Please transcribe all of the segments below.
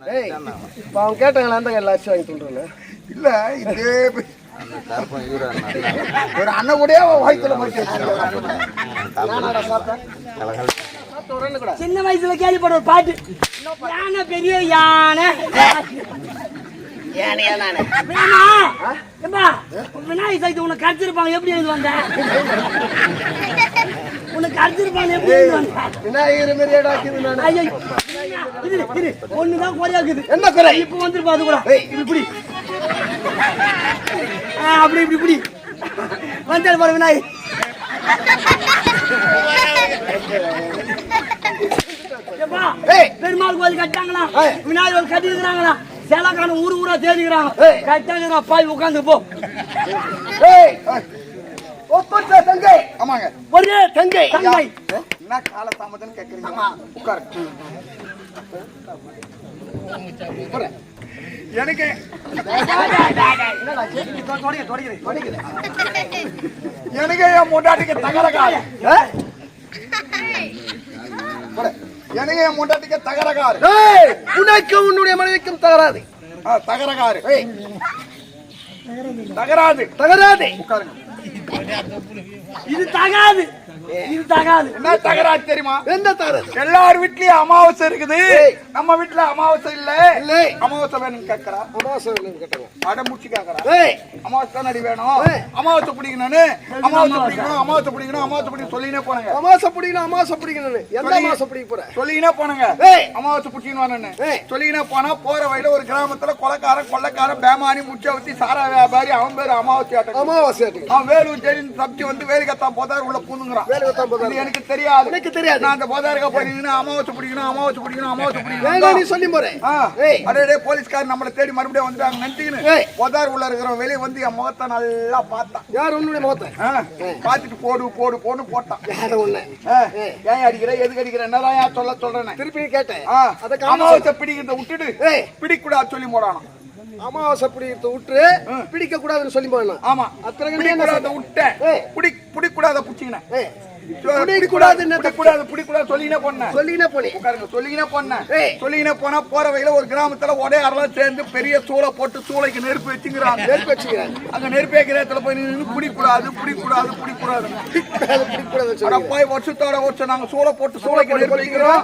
ஏய் இப்போ அவங்க கேட்டாங்களா அந்த கையில் அரிசி வாங்கி சொல்கிறேன் இல்ல இதே ஒரு அண்ணன் கூட கூட. சின்ன வயசுல கேள்விப்பட்ட ஒரு பாட்டு. யானை பெரிய யானை. விநாயகர் சதுர்த்தி உனக்கு கடிச்சிருப்பாங்க எப்படி எழுந்து வந்த உனக்கு விநாயகர் மாரியாடா ஆக்கிது நான்? ஐயோ இது இது ஒண்ணுதான் குறையா இருக்குது என்ன குறை? இப்ப வந்துருப்பா அது கூட. இப்படி அப்படி இப்படி இப்படி. வந்தாரு பாரு விநாயகர். பெருமாள் கோயில் கட்டாங்களா. விநாயகர் கட்டி இருக்கிறாங்களா சேலக்கான ஊரு ஊரா தேடிக்கிறாங்க. கட்டாங்க பாய் உட்காந்து போ. ஏய் ஒப்பற்ற தங்கை. ஆமாங்க. ஒரே தங்கை. தங்கை. என்ன கால தாமதம்னு கேக்குறீங்க? உட்காரு. எனக்கு எனக்கு என் முண்டாட்டிக்கு தகரகாரு ஆ? எனக்கு என் முண்டாட்டிக்கு தகரகாரு ஏய் உனக்கும் உன்னுடைய மனைவிக்கும் தகராது ஆ, தகரகாரு ஏய். தகராது. தகராது உட்காருங்க. இது தகாது இது தகாது. என்ன தகராது தெரியுமா? என்ன தகராது எல்லார் வீட்லயும் அமாவாசை இருக்குது. நம்ம வீட்ல அமாவாசை இல்ல. இல்லை. அமாவாசை வேணும் கேக்குறா அமாவாசை வேணும்னு கேட்டாங்க அடமுடிச்சு கேக்குறா ஏய். அமாவாசை தான் அடி வேணும். அமாவாசை பிடிக்கணும்னு. அமாவாசை பிடிக்கணும் அமாவாசை பிடிக்கணும் அமாவாசை பிடிக்கணும் சொல்லினே போனாங்க. அமாவாசை பிடிக்கணும் அமாவாசை பிடிக்கணும் எந்த அமாவாசை பிடிக்க போற? சொல்லினே போனாங்க. ஏய். அமாவாசை பிடிச்சின்னு வரணும்னு. சொல்லினே போனா போற வழியில ஒரு கிராமத்துல கொலைக்காரன் கொள்ளைக்காரன் பேமானி முச்சவத்தி சாரா வியாபாரி அவன் பேரு அமாவாசை ஆட்டம். அமாவாசை அவன் வேலூர் ஜெயிலின் தப்பிச்சு வந்து வேலைக்கத்தான் போதார் உள்ள பூந்துங்கிறான். எனக்கு தெரியாது. எனக்கு தெரியாது. நான் அந்த போதாருக்கா போய் நின்னு அமாவாசை பிடிக்கணும் அமாவாசை பிடிக்கணும் அமாவாசை வேணா நீ பிடிக்கணும் சொல்லி போறேன் அடே போலீஸ்கார் நம்மள தேடி மறுபடியும் வந்துட்டாங்க. நினைச்சுக்கின்னு போதார் உள்ள இருக்கிறவன் வெளியே வந்து என் முகத்தை நல்லா பார்த்தான். யார் உன்னுடைய முகத்தை. பார்த்துட்டு போடு போடு போடு போட்டான். யார ஆ. ஏன் அடிக்கிற எதுக்கு அடிக்கிற என்னதான் சொல்ல சொல்றேன் திருப்பி கேட்டேன். அதை அமாவாசை பிடிக்கிறத விட்டுட்டு பிடிக்கூடாது சொல்லி போடானோ அமாவாசை பிடிக்கிறத விட்டு பிடிக்க கூடாதுன்னு சொல்லி போடணும் ஆமா. அத்தனை ஏய். பிடி பிடிக்கூடாத பிடிச்சிக்கினேன் ஏய். பிடிக்கூடாது பிடிக்கூடாது பிடிக்கூடாது. போனேன். உட்காருங்க சொல்லிக்கினே போனேன். சொல்லிக்கினே போனா போற வழியில ஒரு கிராமத்துல ஒரே சேர்ந்து பெரிய சூளை போட்டு சூளைக்கு நெருப்பு வச்சுக்கிறாங்க. நெருப்பு வச்சுக்கிறேன் அங்க நெருப்பு வைக்கிற இடத்துல போய் நின்று பிடிக்கூடாது பிடிக்கூடாது பிடிக்கூடாது. பிடிக்கூடாதுன்னு சொல்லி அடப்பாய் வருஷத்தோட வருஷம் நாங்க சூளை போட்டு சூளைக்கு நெருப்பு வைக்கிறோம்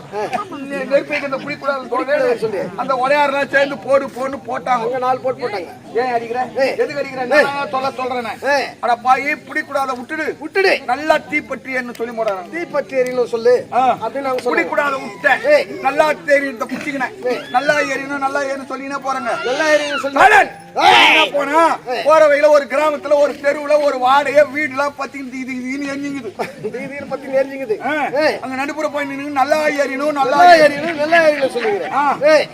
நெருப்பு வைக்கிறத பிடிக்கூடாது சொல்லி அந்த ஒரே அறலாம் சேர்ந்து போடு போன்னு போட்டாங்க. நாலு போட்டு போட்டாங்க. ஏன். எதுக்கு அடிக்கிற? நான் சொல்ல சொல்றேன் ஏய். அடப்பாய் பிடிக்கூடாத விட்டுடு. விட்டுடு. நல்லா தீப்பற்றி என்ன சொல்லி தீப்பற்றி எரியணும் சொல்லு. அப்படின்னு சொல்லுங்க கூடாத விட்டேன். நல்லா தெரியும் புடிச்சுக்கினேன் நல்லா ஏறினும் நல்லா ஏறி சொல்லினே போறேங்க. நல்லா எரியணும் சொல்லு. போனா போற வழியில ஒரு கிராமத்துல ஒரு தெருவுல ஒரு வாடகை வீடு எல்லாம் பத்தி எரிஞ்சுங்குது தீதியில் பத்தி. ஏய் அங்க நடுப்புற போய் நின்னு நல்லா ஏறினும் நல்லா நல்லா ஏறி எரியணும் நல்லா எரியணும் சொல்லுகிறேன்.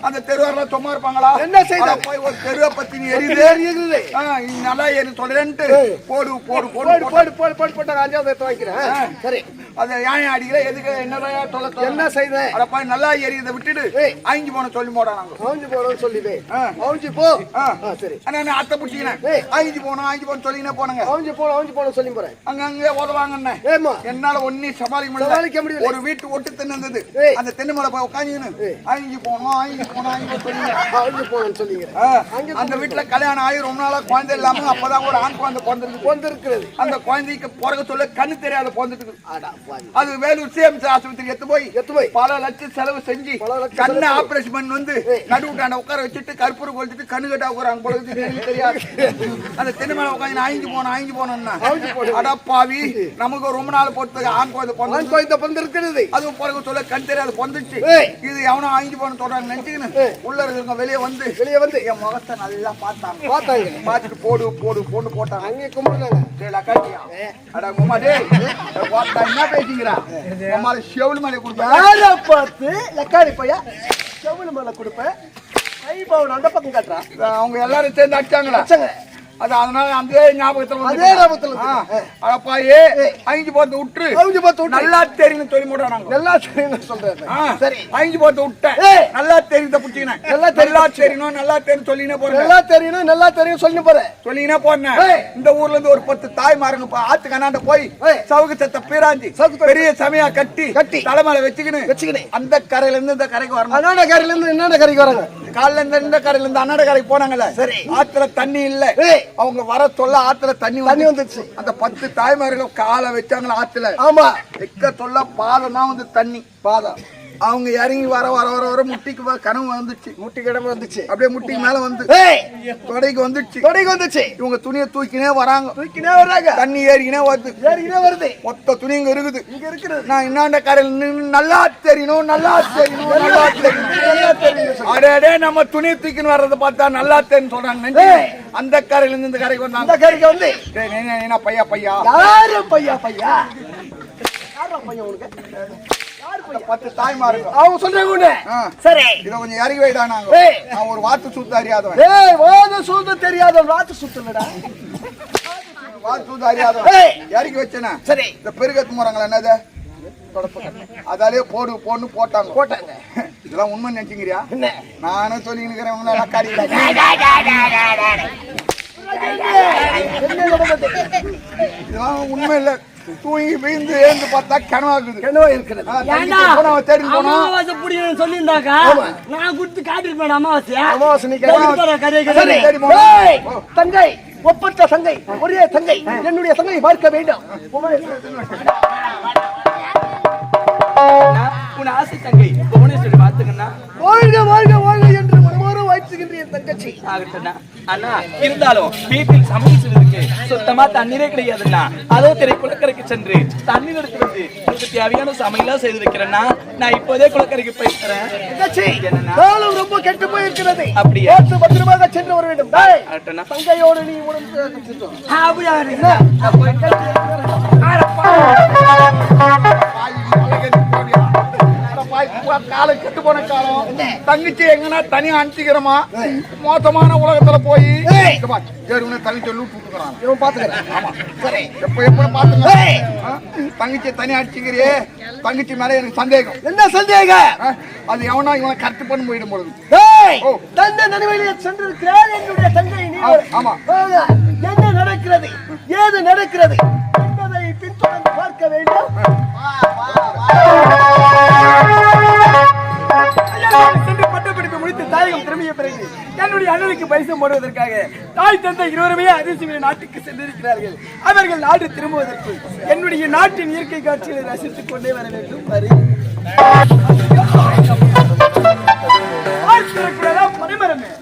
அந்த தெருவாரெல்லாம் சும்மா இருப்பாங்களா? என்ன செய்த? போய் ஒரு தெருவை பத்தி நீ எரியுது. எரியுது நல்லா ஏறி சொல்றேன்ட்டு போடு போடு போடு போடு போடு. போடு போடு போடு போட்டு அஞ்சாவது எடுத்து வாங்கிக்கிறேன் சரி. அதை ஏன் அடிக்கிற எதுக்கு? என்னதான் சொல்ல என்ன செய்த? அடப்பா நல்லா எரியதை விட்டுடு. ஏய். அஞ்சு போன சொல்லி போடா நாங்க. அவுஞ்சு போறோம்னு சொல்லிடு ஆ. அவுஞ்சு போ. சரி. ஆனா நான் அத்தை பிடிச்சிக்கினேன். ஏய். அஞ்சு போனோம் அஞ்சு போன சொல்லிக்கினே போனங்க. அவுஞ்சு போ அவுஞ்சு போன சொல்லி போறேன். அங்க அங்க உதவாங்கண்ணே ஏமா என்னால ஒன்னும் சமாளிக்க சமாளிக்க முடியல. ஒரு வீட்டு ஒட்டு தென்னை இருந்தது. அந்த தென்னை மேல போய் போனோம் அந்த வீட்டுல கல்யாணம் ஆகி ரொம்ப நாளா குழந்தை இல்லாம அப்பதான் ஒரு ஆண் குழந்தை பிறந்திருக்கு வந்து இருக்கிறது அந்த குழந்தைக்கு பிறகு சொல்ல கண்ணு தெரியாத பிறந்துட்டு. அது வேலூர் சிஎம்சி ஆஸ்பத்திரி எடுத்து போய் எடுத்து போய். பல லட்சம் செலவு செஞ்சு கண்ணை. ஆபரேஷன் பண்ணி வந்து நடுவுட்டாண்ட உட்கார வச்சுட்டு கற்பூரம் கொளுத்திட்டு கண்ணு கட்டா உட்காராங்க எனக்கு தெரியாது. அந்த தென்னை மேல உட்காந்து ஐந்து போனோம் ஐந்து போனோம்னா அடா பாவி. நமக்கு ரொம்ப நாள் போட்டு ஆண் குழந்தை ஆண் பிறந்து குழந்தை பிறந்து இருக்கிறது அதுவும் பிறகு சொல்ல கண் தெரியாத பிறந்துச்சு. இது எவனோ ஐந்து போன சொல்றாங்க நினைச்சுக்கின்னு உள்ள இருக்கிறவங்க வெளியே வந்து வெளியே வந்து என் முகத்தை நல்லா பார்த்தாங்க. பார்த்தாங்க. பார்த்துட்டு போடு போடு போடு போட்டாங்க. அங்கே கும்பிடுறாங்க. டேய் லக்காட்டியா. அட டேய். வாத்தா, என்ன பேசிக்கிறா? உம்மால செவுளு மேலே கொடுப்பா. யாரை பார்த்து? லக்காடி பையா. செவ்வளு மேல கொடுப்பேன். கை பவுன் அந்த பக்கம் காட்டுறா. அவங்க எல்லாரும் சேர்ந்து அடிச்சாங்களா? அடிச்சாங்க. அது அதனால அந்த ஞாபகத்துல அதே ஞாபகத்துல. அடப்பாயே அழிஞ்சு போறது விட்டுரு அவிஞ்சு பார்த்து விட்டு நல்லா தெரியும் சொல்லி மூடுறாங்க நல்லா தெரியும் சொல்றேன். சரி. அழிஞ்சு போறது விட்டேன். நல்லா தெரியுத புடிச்சிக்கினேன் நல்லா. நல்லா தெரியணும் நல்லா தெரியும் சொல்லினே போறேன். நல்லா தெரியணும் நல்லா தெரியும் சொல்லி போறேன். சொல்லினே ஏய். இந்த ஊர்ல இருந்து ஒரு பத்து தாய் மாருங்க ஆத்து கண்ணாண்ட போய். சவுக்கு சத்த பீராஞ்சி பெரிய சமையா கட்டி கட்டி. தலைமையில வச்சுக்கின்னு. வச்சுக்கினு. அந்த கரையில இருந்து இந்த கரைக்கு வரணும். அண்ணாண்ட கரையில இருந்து என்னென்ன கரைக்கு வராங்க. காலைல இருந்து இந்த கரையில இருந்து அண்ணாட கரைக்கு போனாங்கல்ல? சரி. ஆத்துல தண்ணி இல்ல. அவங்க வர சொல்ல ஆத்துல தண்ணி தண்ணி வந்து வந்துச்சு. அந்த பத்து தாய்மார்கள் காலை வச்சாங்களா ஆத்துல. ஆமா. எக்க சொல்ல பாதம் தான் வந்து தண்ணி. பாதம். அவங்க இறங்கி வர வர வர வர முட்டிக்கு கனவு வந்துச்சு. முட்டி கிடமை வந்துச்சு. அப்படியே முட்டிக்கு மேல வந்து தொடைக்கு வந்துச்சு. தொடைக்கு வந்துச்சு. இவங்க துணியை தூக்கினே வராங்க. தூக்கினே வர்றாங்க. தண்ணி ஏறிக்கினே வருது. ஏறிக்கினே வருது. மொத்த துணி இங்க இருக்குது. இங்க இருக்கிறது நான் இன்னாண்ட கரையில் நல்லா தெரியணும் நல்லா தெரியணும் நல்லா தெரியணும். அடே நம்ம துணி தூக்கின்னு வர்றதை பார்த்தா நல்லா தெரியும் சொல்றாங்க. அந்த கரையில இருந்து இந்த கரைக்கு வந்தாங்க. கரைக்கு வந்து. நீ பையா பையா? யாரு பையா பையா? யாரா பையன் உனக்கு? பத்து தாய்மாருங்க அவங்க சொல்றாங்க. சரி. இதை கொஞ்சம் இறங்கி வைடா நாங்க. நான் ஒரு வார்த்தை சுத்த அறியாதவன். ஏய் வாத சூது தெரியாத வாத்து சுத்தலடா. வார்த்தை சுத்த அறியாதவன். ஏய். இறக்கி வச்சேனா? சரி. இந்த பெருகத்து முறங்களா என்னது? அதாலே போடு போன்னு போட்டாங்க. போட்டாங்க. இதெல்லாம் உண்மை நினைச்சுங்கிறியா என்ன? நானே சொல்லி என்ன நடந்தது இதெல்லாம் உண்மை இல்ல. தூங்கி வீழ்ந்து ஏந்து பார்த்தா போனா அவன் தேடி போனா? அமாவாசை புடிக்கணும்னு சொல்லியிருந்தாக்கா? ஆமா. நான் கொடுத்து காட்டிருப்பேன் அமாவாசையா. அமாவாசை நீ. ஏய், தங்கை ஒப்பற்ற தங்கை ஒரே தங்கை என்னுடைய தங்கை பார்க்க வேண்டும். உன் ஆசை தங்கை. புவனேஸ்வரி பாத்துக்கண்ணா வாழ்க வாழ்க வாழ்க என்று மனமாற வாழ்த்துகின்ற என் தங்கச்சி. ஆகட்டும்ண்ணா அண்ணா இருந்தாலும் வீட்டில் சமையல் சுத்தமா தண்ணீரே கிடையாதுண்ணா. அதோ திரை குளக்கரைக்கு சென்று தண்ணீர் எடுத்து வந்து உங்களுக்கு தேவையான சமையலா செய்து வைக்கிறேன்னா நான் இப்போதே குளக்கரைக்கு தங்கச்சி? காலம் ரொம்ப கெட்டு போயிருக்கிறது. அப்படியா? பத்திரமாக சென்று வர வேண்டும் தங்கையோடு நீ அப்படியா? காலம் கெட்டு போன காலம். தங்கச்சி எங்கன்னா தனியா அனுப்பிக்கிறோமா மோசமான உலகத்துல போய் தங்கச்சி விட்டுக்கிறான். இவன் பாத்துக்கிறேன் ஆமா. சரி. எப்ப எப்ப பாத்துங்க தங்கச்சி தனியா அடிச்சுக்கிறியே தங்கச்சி மேல எனக்கு சந்தேகம். என்ன சந்தேகம் அது எவனா இவனை கரெக்ட் பண்ணி போயிடும் பொழுது. தந்தை நடுவழியே சென்றிருக்கிறார் என்னுடைய ஆமா. ஆமா. என்ன நடக்கிறது? ஏது நடக்கிறது? என்பதை பின்தொடர்ந்து பார்க்க வேண்டும். முடித்து தாயகம் திரும்பிய பிறகு என்னுடைய அண்ணனுக்கு பரிசு போடுவதற்காக தாய் தந்தை இருவருமே அதிசய நாட்டுக்கு சென்றிருக்கிறார்கள். அவர்கள் நாடு திரும்புவதற்கு என்னுடைய நாட்டின் இயற்கை காட்சிகளை ரசித்துக் கொண்டே வர வேண்டும். வரி.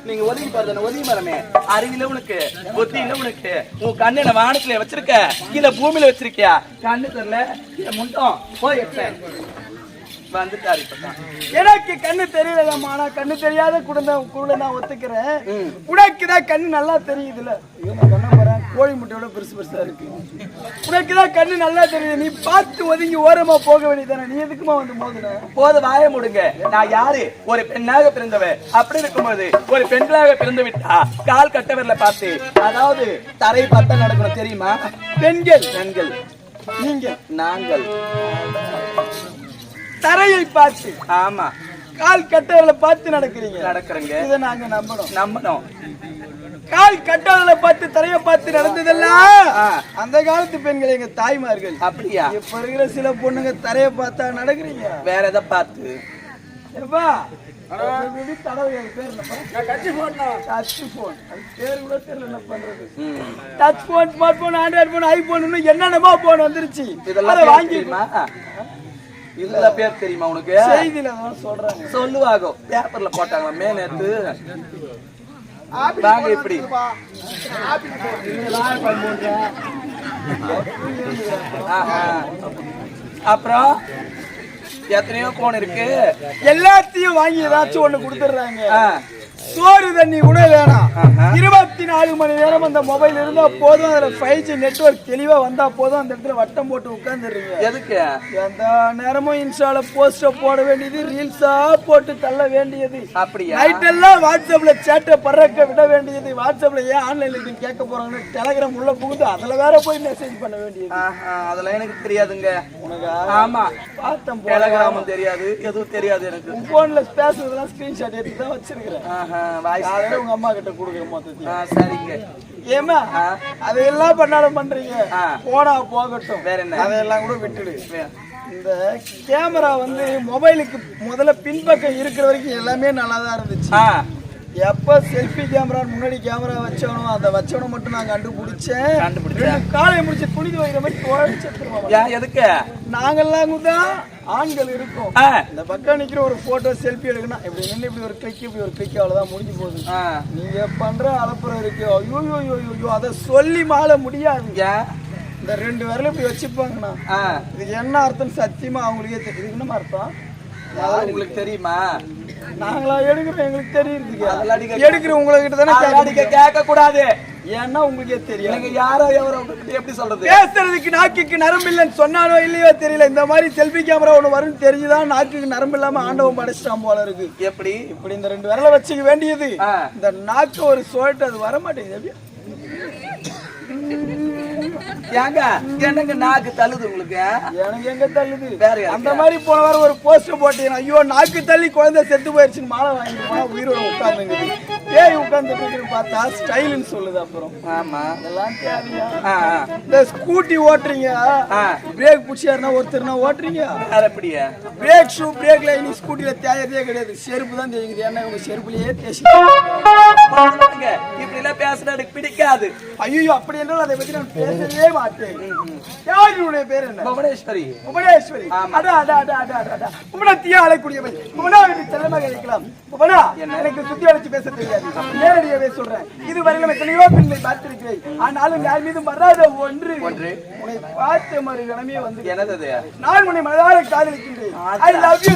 நீங்க ஒதுங்கி பாருங்க ஒதுங்கி மரமே அறிவில உனக்கு புத்தியில உனக்கு உன் கண்ணு வானத்துல வச்சிருக்க கீழே பூமியில வச்சிருக்கியா? கண்ணு தெரியல கீழே முண்டம். போய் வந்துட்டாரு எனக்கு கண்ணு தெரியலம்மா ஆனா கண்ணு தெரியாத குடும்பம் கூட நான் ஒத்துக்கிறேன். உனக்கு தான் கண்ணு நல்லா தெரியுதுல நான் கோழி முட்டையோட பெருசு பெருசா இருக்கு. உனக்கு தான் கண்ணு நல்லா தெரியுது. நீ பார்த்து ஒதுங்கி ஓரமா போக வேண்டியதானே நீ எதுக்குமா வந்து மோதுன? போது வாய முடுங்க. நான் யாரு? ஒரு பெண்ணாக பிறந்தவ அப்படி இருக்கும்போது ஒரு பெண்களாக பிறந்து விட்டா கால் கட்டவர்ல பார்த்து அதாவது தரை பார்த்தா நடக்கணும் தெரியுமா? பெண்கள். பெண்கள். நீங்க நாங்கள். தரையை பார்த்து. ஆமா. கால் கட்டவர்களை பார்த்து நடக்கிறீங்க. நடக்கிறேங்க. இதை நாங்க நம்பணும். நம்பணும். கால் கட்டவர்களை பார்த்து தரையை பார்த்து நடந்ததெல்லாம். அந்த காலத்து பெண்கள் எங்க தாய்மார்கள். அப்படியா? இப்ப இருக்கிற சில பொண்ணுங்க தரையை பார்த்தா நடக்கிறீங்க. வேற எதை பார்த்து? எப்பா? என்னென்னமோ போன் வந்துருச்சு. இதெல்லாம் அதை இதெல்லாம் பேர் தெரியுமா உனக்கு? செய்தியில சொல்றாங்க. சொல்லுவாங்க பேப்பர்ல போட்டாங்களா? மே நேத்து வாங்க இப்படி. அப்புறம் எத்தனையோ கோன் இருக்கு. எல்லாத்தையும் வாங்கி ஏதாச்சும் ஒண்ணு கொடுத்துடுறாங்க. சோறு தண்ணி கூட வேணாம் இருபத்தி நாலு மணி நேரம் அந்த மொபைல் இருந்தா போதும். அதுல ஃபைவ் ஜி நெட்ஒர்க் தெளிவா வந்தா போதும். அந்த இடத்துல வட்டம் போட்டு உட்கார்ந்துருங்க எதுக்கு? எந்த நேரமும் இன்ஸ்டால போஸ்ட போட வேண்டியது ரீல்ஸா போட்டு தள்ள வேண்டியது. அப்படியா? நைட் எல்லாம் வாட்ஸ்அப்ல சேட்டை பறக்க விட வேண்டியது. வாட்ஸ்அப்ல ஏன் ஆன்லைன்ல இது கேட்க போறாங்கன்னு டெலகிராம் உள்ள புகுந்து அதுல வேற போய் மெசேஜ் பண்ண வேண்டியது. அதெல்லாம் எனக்கு தெரியாதுங்க. உனக்கு? ஆமா. பார்த்தேன் டெலகிராமும் தெரியாது எதுவும் தெரியாது எனக்கு. போன்ல பேசுறதெல்லாம் ஸ்கிரீன்ஷாட் எடுத்து தான் வச்சிருக்கிறேன் காலையில உங்க அம்மா கிட்ட கொடுக்குற மொத்தத்தையும் சரிங்க. ஏமா அதையெல்லாம் பண்ணாலும் பண்றீங்க. போனா போகட்டும். வேற என்ன? அதையெல்லாம் கூட விட்டுடு. இந்த கேமரா வந்து மொபைலுக்கு முதல்ல பின்பக்கம் இருக்கிற வரைக்கும் எல்லாமே நல்லா தான் இருந்துச்சு எப்ப செல்ஃபி கேமரா முன்னாடி கேமரா வச்சவனோ அந்த வச்சவனை மட்டும் நான் கண்டுபிடிச்சேன். கண்டுபிடிச்சேன். காலையை முடிச்சு துணி துவைக்கிற மாதிரி ஏன் எதுக்கு? நாங்கெல்லாம் தான் ஆண்கள் இருக்கோம். இந்த பக்கம் நிக்கிற ஒரு போட்டோ செல்ஃபி எடுக்கணும் இப்படி நின்று இப்படி ஒரு கிளிக் இப்படி ஒரு கிளிக் அவ்வளவுதான் முடிஞ்சு போகுது. நீங்க பண்ற அலப்புறம் இருக்கு. ஐயோ ஐயோ ஐயோ அதை சொல்லி மாள முடியாது. ஏன்? இந்த ரெண்டு விரல இப்படி வச்சுப்பாங்கண்ணா. இதுக்கு என்ன அர்த்தம் சத்தியமா அவங்களுக்கே தெரியும் இதுக்கு என்ன அர்த்தம்? உங்களுக்கு தெரியுமா? நாங்களா எடுக்கிறோம் எங்களுக்கு தெரியுது எடுக்கிற உங்ககிட்ட தானே கேட்க கூடாது ஏன்னா உங்களுக்கே தெரியும் நீங்க யாரோ எவரோ எப்படி சொல்றது? பேசுறதுக்கு நாக்குக்கு நரம்பு இல்லைன்னு சொன்னானோ இல்லையோ தெரியல. இந்த மாதிரி செல்ஃபி கேமரா ஒன்று வரும்னு தெரிஞ்சுதான் நாக்குக்கு நரம்பு இல்லாம ஆண்டவன் படைச்சிட்டான் போல இருக்கு. எப்படி? இப்படி இந்த ரெண்டு விரல வச்சுக்க வேண்டியது. இந்த நாக்கு ஒரு சோட்டு அது வர மாட்டேங்குது? ஏங்க என்னங்க நாக்கு தள்ளுது உங்களுக்கு? எனக்கு எங்க தள்ளுது? வேற? அந்த மாதிரி போன வாரம் ஒரு போஸ்டர் போட்டீங்க. ஐயோ நாக்கு தள்ளி குழந்தை செத்து போயிருச்சுன்னு மாலை வாங்கிட்டு போனா உயிரோட உட்கார்ந்துங்குது ஏய் உட்கார்ந்து பார்த்தா? ஸ்டைல்னு சொல்லுது அப்புறம். ஆமா. இதெல்லாம் தேவையா. இந்த ஸ்கூட்டி ஓட்டுறீங்க. பிரேக் பிடிச்சாருன்னா ஒருத்தர்னா ஓட்டுறீங்க. வேற எப்படியா பிரேக் ஷூ பிரேக் லைன் ஸ்கூட்டில தேயறதே கிடையாது. செருப்பு தான் தெரியுது ஏன்னா உங்க செருப்புலயே பாருங்க, இப்படி எல்லாம் பேசுறது எனக்கு பிடிக்காது. ஐயோ அப்படி என்றால் அதை பத்தி நான் பேசவே மாட்டேன். யார் உன்னுடைய பேர் என்ன? புவனேஸ்வரி. புவனேஸ்வரி. அடா அடா அடா அடா அடா, புவனத்தியா அழைக்கூடியவை புவனா செல்லமாக அழைக்கலாம். புவனா எனக்கு சுத்தி அழைச்சு பேச தெரியாது. நேரடியாவே சொல்றேன். இது வரையிலும் எத்தனையோ பெண்களை பார்த்திருக்கிறேன். ஆனாலும் யார் மீதும் வராத ஒன்று ஒன்று. உன்னை பார்த்த மறு கணமே வந்து என்னது அது? நான் உன்னை மனதார காதலிக்கின்றேன் I love you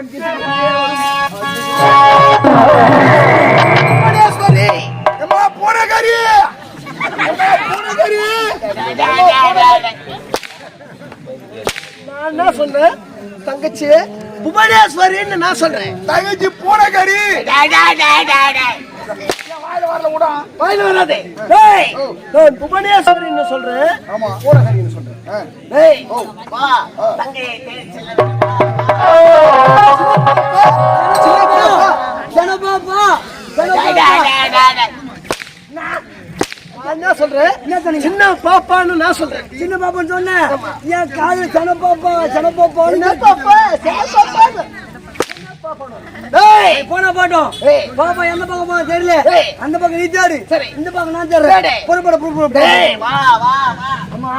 one kiss. எம்மா, பூனைக்கறி! எம்மா, பூனைக்கறி! நான் என்ன சொல்றேன்? தங்கச்சி புவனேஸ்வரின்னு நான் சொல்றேன். தங்கச்சி பூனைக்கறி! வாயில வராதே. டேய் நான் புவனேஸ்வரின்னு சொல்றேன். ஆமா. பூனகரின்னு சொல்றேன். டேய் வா தங்கையை ஜனபாபா நான் சொல்றேன்? சின்ன பாப்பான்னு நான் சொல்றேன். சின்ன பாப்பான்னு சொன்னேன் என் காது சன பாப்பா சன பாப்பா போனா பாட்டோம். பாப்பா எந்த பக்கம் போனா தெரியல? அந்த பக்கம் நீ தேடு. இந்த பக்கம் நான் தேடுறேன். புறப்பட அம்மா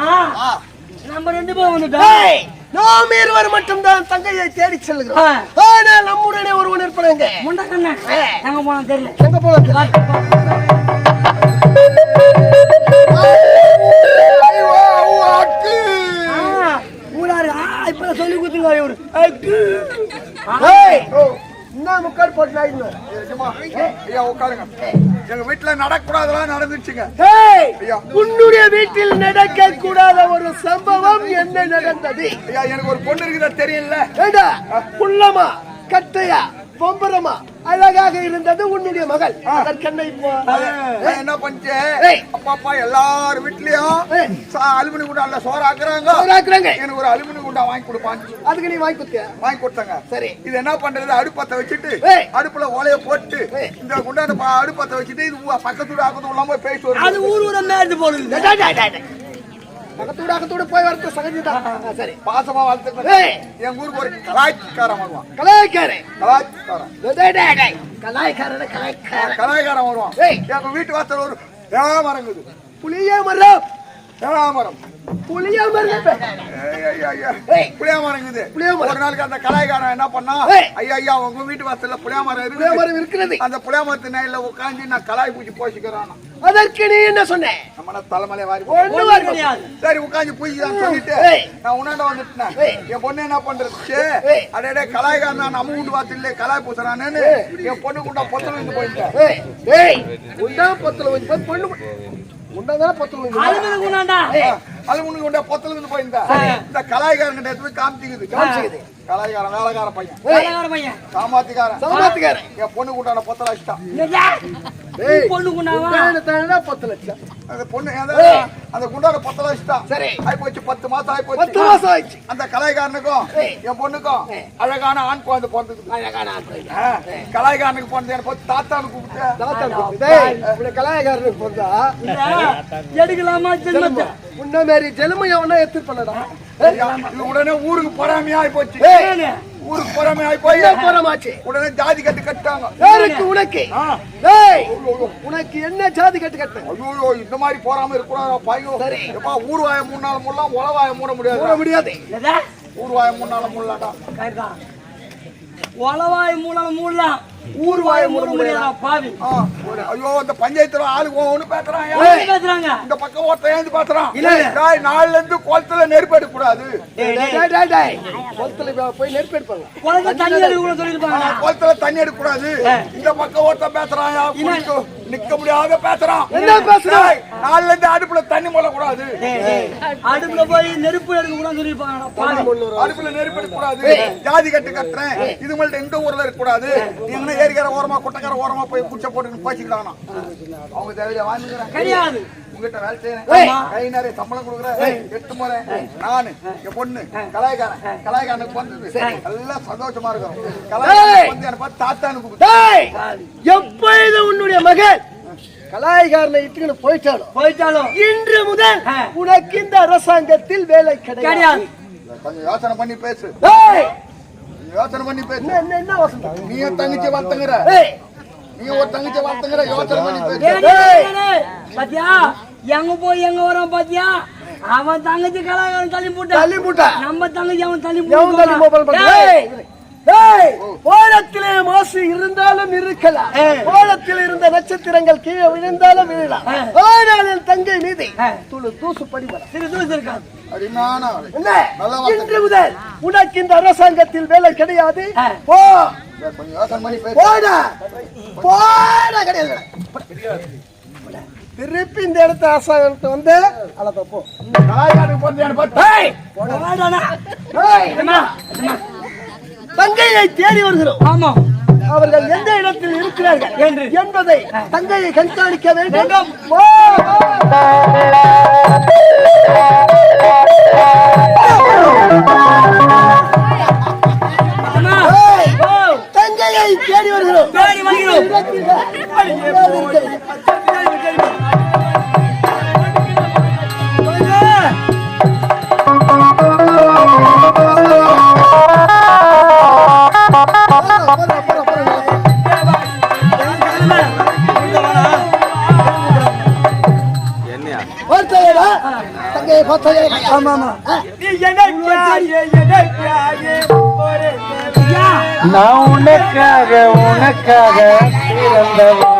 நம்ம ரெண்டு பேரும் வந்துட்டோம். நாம் இருவர் மட்டும்தான் தங்கையை தேடி செல்கிறோம். ஆனால் நம்முடனே ஒருவன் இருப்பாங்க முண்டை கண்ணு எங்க போனா தெரியல. எங்க போலாம் ஐயோ, சொல்லி கொடுத்துங்க இவரு டேய் என்ன முக்கால் போட்டு ஆயிடுவேன் ஏம்மா, ஐயா, உட்காருங்க. எங்க வீட்டுல நடக்கூடாதெல்லாம் நடந்துச்சுங்க டேய் ஐயா. உன்னுடைய வீட்டில் நடக்க கூடாத ஒரு சம்பவம் என்ன நடந்தது ஐயா எனக்கு ஒரு பொண்ணு இருக்குதா தெரியல ஏண்டா குள்ளமா கட்டையா பொம்பரமா அழகாக இருந்தது உன்னுடைய மகள். அதற்கென்ன இப்போ? நான் என்ன பண்ணிட்டேன் ஏய். அப்பா அப்பா எல்லார் வீட்லயும் அலுமினி குண்டான்ல சோறு ஆக்குறாங்க சோறாக்குறாங்க. எனக்கு ஒரு அலுமினி குண்டா வாங்கி கொடுப்பான்னு அதுக்கு நீ வாங்கி கொடுத்தியா? வாங்கி கொடுத்தாங்க. சரி. இது என்ன பண்றது? அடுப்பத்தை வச்சுட்டு. அடுப்புல ஓலைய போட்டு. இந்த குண்டான ப- அடுப்பத்தை வச்சுட்டு இது ஊ- பக்கத்து வீடு அக்கத்து இல்லாம பேசிட்டு அது ஊர் ஊர மேடு பக்கத்தோட அக்கத்தோட போய் வரது சகஜதான் ஆ, சரி. பாசமா. வளர்த்து எங்க ஊருக்கு ஒரு கலாய்க்காரன் வருவான். கலாய்க்காரன்? கலாய்க்காரன். கலாய்க்காரன் கலாய்க்காரன். வருவான். எங்க வீட்டு வாசல் ஒரு ஏன் மரங்குது புளிய மரம். ஏழாமரம். அந்த கலாய்காரன் என்ன பண்ணா. ஐயா ஐயா உங்க வீட்டு வாசல்ல புளியாமரம் இருக்கிறது. அந்த புளியாமரத்து நேரில் உட்காந்து நான் கலாய் பூச்சி போஷிக்கிறான் அதற்கு நீ என்ன சொன்ன? நம்ம தலைமலை வாரி கிடையாது சரி உட்காந்து பூஜிதான் சொல்லிட்டு. நான் உன்னாண்ட வந்துட்டேன். என் பொண்ணு என்ன பண்றது. அடடே கலாய்காரன் தான் நம்ம வீட்டு வாசல்ல கலாய் பூசுறானேன்னு என் பொண்ணு கூட பொத்தல இருந்து போயிட்டேன் பத்துல வந்து பொண்ணு உண்டாதான் பத்துல வந்து அழுகுது குணாண்டா அது உனக்கு கொண்ட பொத்தல இருந்து போயிருந்தேன் இந்த. கலாய்காரன் கிட்ட போய் காமிச்சிக்குது காமிச்சிக்குது. கலாய்காரன் வேலைக்கார பையன். வேலைக்கார பையன். சாமாத்திக்காரன். சாமாத்துக்காரன். என் பொண்ணு கூட்டான என்னடா? ஏய் பொண்ணு பத்து லட்சம். அந்த பொண்ணு அந்த- அந்த குண்டான பொத்தல வச்சுட்டான் சரி. ஆயி போச்சு பத்து மாசம் ஆயி பத்து மாசம் ஆயிடுச்சு. அந்த கலாய்காரனுக்கும் ஏய். என் பொண்ணுக்கும் அழகான ஆண் குழந்தை பிறந்தது. அழகான ஆட்கள். ஆ, கலாய்காரனுக்கு பிறந்த போய் தாத்தானு கூப்பிட்டு. தாத்தா கூப்பிட்டு, கலாயக்காரனுக்கு பிறந்தா, எடுக்கலாமா ஜென்மத்தை? உன்ன மாதிரி ஜெலுமை எவனா எடுத்துட்டு போனடா? இது உடனே ஊருக்கு பொறாமையா ஆயி போச்சு? ஊருக்கு பொறாமை ஆயி போய் போறமாச்சு? உடனே ஜாதி கட்டு கட்டாங்க யாருக்கு உனக்கு? உனக்கு என்ன ஜாதி கட்டு கட்டு ஐயோ இந்த மாதிரி போறாம இருக்கக்கூடாது பையன் சரி. எப்பா ஊர்வாய மூணு நாள் மூடலாம் உளவாய மூட முடியாது போட முடியாது என்னடா? ஊர்வாய மூணு நாள் மூடலாம்டா கரெக்டா. ஒலவாய் மூலம் மூடலாம் ஊர்வாய் மூட முடியாதா? பாவி. ஐயோ இந்த பஞ்சாயத்துல ஆளு ஒண்ணு பேசுறான் பேசுறாங்க இந்த பக்கம் ஒருத்தன் ஏந்து பேசுறான். இல்ல. டேய், நாளைல இருந்து குளத்துல நெருப்பு எடுக்க கூடாது டேய், டேய், டேய், டேய். குளத்துல போய் நெருப்பு எடுப்பாங்க. தண்ணி அடிக்க கூட சொல்லிருப்பாங்க குளத்துல தண்ணி எடுக்க கூடாது இந்த பக்கம் ஒருத்தன் பேசுறான் நிக்க முடியாத பேசுறான். என்ன பேசுறான்? டேய், நாளைல இருந்து அடுப்புல தண்ணி மூட கூடாது அடுப்புல போய் நெருப்பு எடுக்க கூட சொல்லிருப்பாங்க அடுப்புல நெருப்பு எடுக்க கூடாது ஜாதி கட்டு கட்டுறேன். இது மாதிரி எந்த ஊர்ல இருக்க கூடாது நீங்க ஏரிக்கிற ஓரமா குட்டக்கார ஓரமா போய் குச்சை போட்டு போச்சுக்கலாம் அவங்க தேவையில வாங்கிக்கிறேன். கிடையாது. உங்ககிட்ட வேலை. செய்யறேன். கை நிறைய சம்பளம் கொடுக்குறேன். எட்டு முறை நானு என் பொண்ணு கலாய்காரன் கலாய்காரனுக்கு வந்தது. எல்லாம் சந்தோஷமா இருக்கும் ஏய். கலாய்காரன் வந்து எனக்கு பார்த்து தாத்தானு கூப்பிட்டு டேய், எப்பொழுது உன்னுடைய மகன் கலாய்காரனை இட்டுக்கிட்டு போயிட்டாலும் போயிட்டாலும் இன்று முதல். உனக்கு இந்த அரசாங்கத்தில் வேலை கிடையாது. கொஞ்சம் யோசனை பண்ணி பேசு. யோசனை பண்ணி பேசு. என்ன வசந்தம் நீ தங்கச்சி வளர்த்துங்கிற. நீ ஒரு தங்கச்சி வளர்த்துங்கிற யோசனை பண்ணி பேசு. பாத்தியா? எங்க போய் எங்க வரோம் பாத்தியா அவன் தங்கச்சி கலாகாரன் தள்ளி போட்டான் தள்ளி போட்டா. நம்ம தங்கச்சி அவன் தள்ளி போட்டான். பண்றான்? டேய், டேய், ஓடத்திலே மாசு இருந்தாலும் இருக்கலாம் ஓடத்தில் இருந்த நட்சத்திரங்கள் கீழே விழுந்தாலும் விழலாம் ஆனால் என் தங்கை மீது துளு தூசு படிவர சிறு தூசு இருக்காது. இன்று முதல் உனக்கு இந்த அரசாங்கத்தில் வேலை கிடையாது. போ போடா கிடையாது திருப்பி இந்த இடத்த அரசாங்கத்தை வந்து அழகா போ கலாய்காரனுக்கு பிறந்த எனக்கு பார்த்து ஏய், போடாடா. ஏய், அம்மா, அம்மா. தங்கையை தேடி வருகிறோம். ஆமா. அவர்கள் எந்த இடத்தில் இருக்கிறார்கள் என்று. என்பதை தங்கையை கண்காணிக்க வேண்டும். தங்கையை தேடி வருகிறோம். ஆமா நான் உனக்காக உனக்காக பிறந்தவன்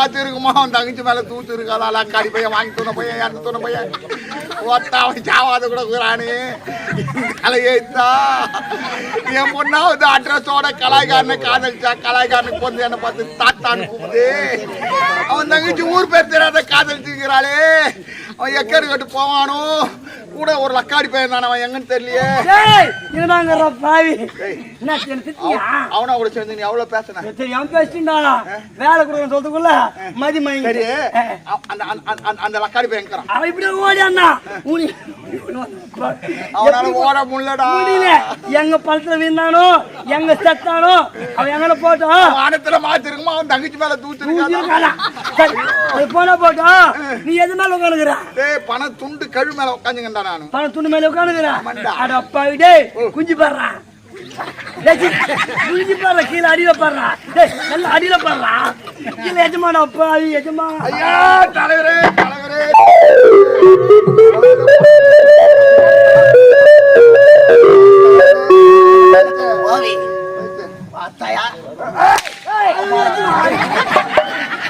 பார்த்துருக்குமா? இருக்குமா அவன் தங்கச்சி மேலே தூத்து இருக்காதா அக்காடி பையன் வாங்கி தூண பையன் இறந்து தூண பையன். ஒத்தாவன் சாவாத கூட குரானு கலையேத்தா என் பொண்ணாவது அட்ரஸோட கலாய்காரனை காதலிச்சா கலாய்காரனுக்கு வந்து என்ன பார்த்து தாத்தான்னு கூப்பிடுது. அவன் தங்கச்சி ஊர் பேர் தெரியாத காதலிச்சுக்கிறாளே அவன் எக்கரு கட்டு போவானோ? கூட ஒரு லக்காடி பையன் தானே அவன்? எங்கன்னு தெரியலையே. என்னடாங்கற பாவி? என்ன திட்டியா அவனா கூட சேர்ந்து நீ அவ்வளவு பேசுன? தெரியாம பேசிட்டா? வேலை கொடுக்க சொல்றதுக்குள்ள மதி மயங்கி சரி அந்த அந்த- லக்காடி பையன் அவன் இப்படி ஓடியாண்ணா உனி அவனால ஓட முடியலடா. முடியல. எங்க பழத்துல வீழ்ந்தானோ எங்க செத்தானோ அவன் எங்கன போட்டோம் வானத்துல மாத்திருக்குமா அவன் தங்கச்சி மேல தூத்திருக்கான்? சரி, போனா போட்டோம் நீ எது மேல உட்காந்துக்கிற டேய் பண துண்டு கழு மேல உட்காந்துங்கடா நானு பணம் துணி மேல உட்காந்துக்கிற ஆமாண்டா. அட அப்பாவி டேய் குஞ்சு பாடுறான் குஞ்சு பாடுற கீழே அடியில பாடுறான் நல்ல அடியில பாடுறான் கீழே எஜமான எஜமா. ஐயா தலைவரே தலைவரே.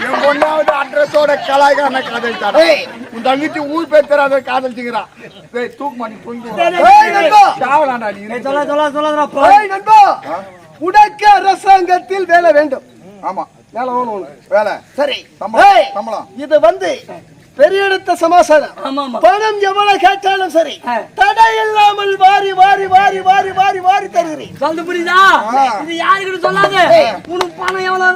என் பொண்ணாவது அட்ரஸோட கலாய்காரனை காதலிச்சாடா. உன் தங்கச்சி ஊர் பேர் தெரியாத காதலிச்சுக்கிறான் டேய் தூக்கு மாட்டி தூங்கி உனக்கு அரசாங்கத்தில் வேலை வேண்டும். ஆமா. வேலை வேணும். வேலை. சரி. சம்பளம். இது வந்து பெரிய இடத்த சமாசாரம். ஆமா ஆமா. பணம் எவ்வளவு கேட்டாலும் சரி. தடை இல்லாமல் வாரி வாரி வாரி வாரி வாரி வாரி தருகிறேன். புரியுதா? இது யாருக்கிட்ட சொல்லாத? உனக்கு பணம் எவ்வளவு